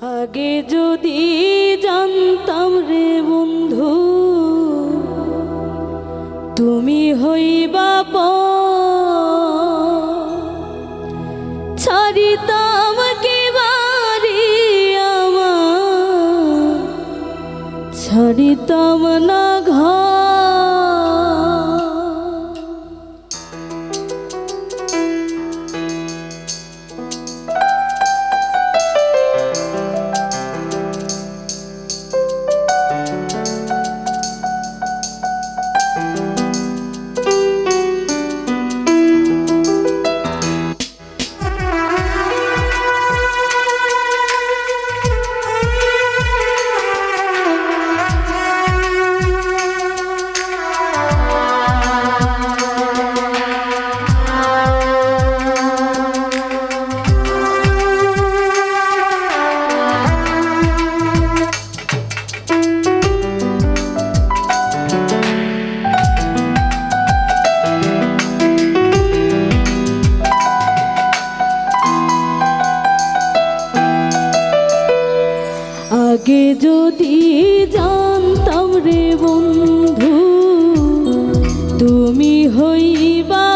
আগে যদি জানতাম রে বন্ধু তুমি হইবা ছাড়িতাম কে বাড়ি আমার ছাড়িতাম না যদি জানতাম রে বন্ধু তুমি হইবা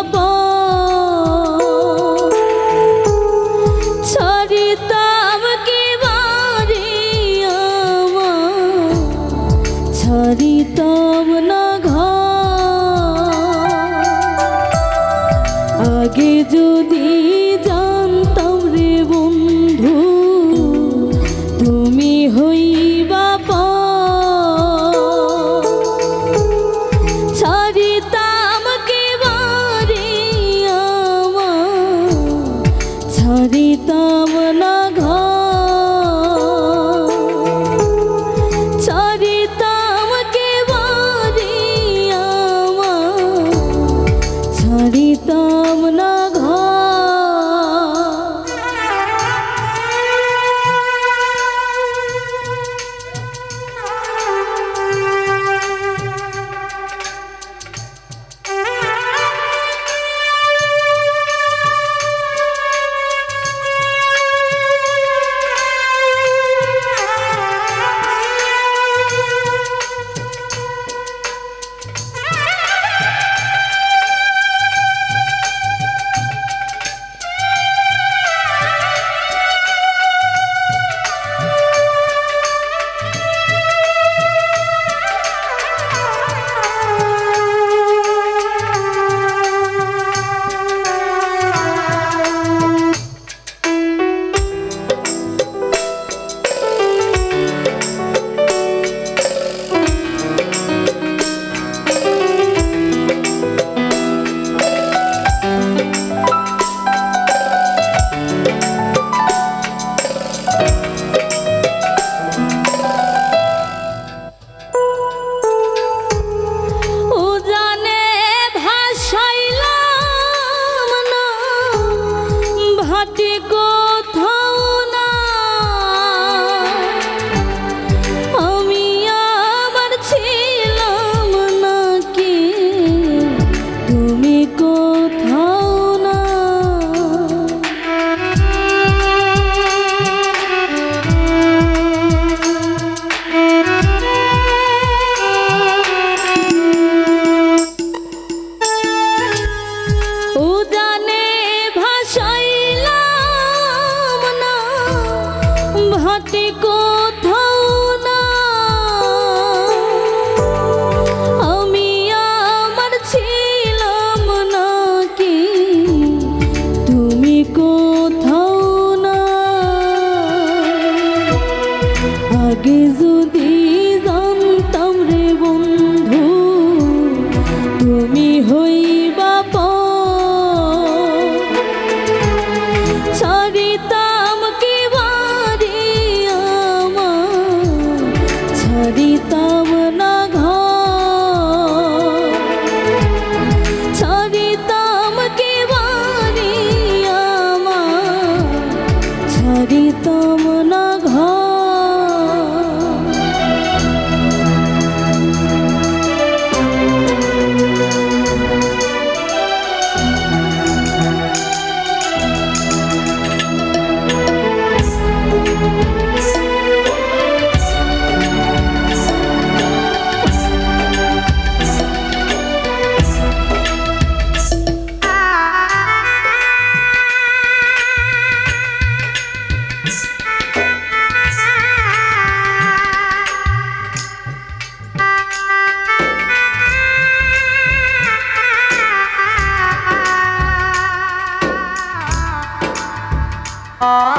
아.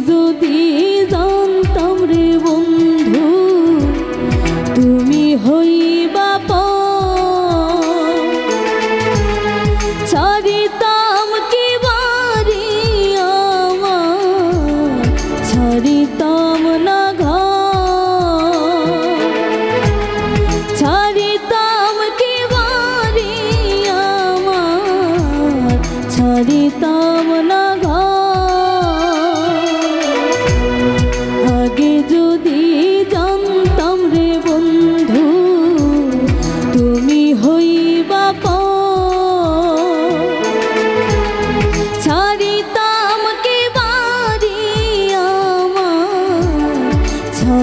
যদি জানতাম রে বন্ধু তুমি হইবা। ছাড়িতাম কি বাড়ি আমার ছাড়িতাম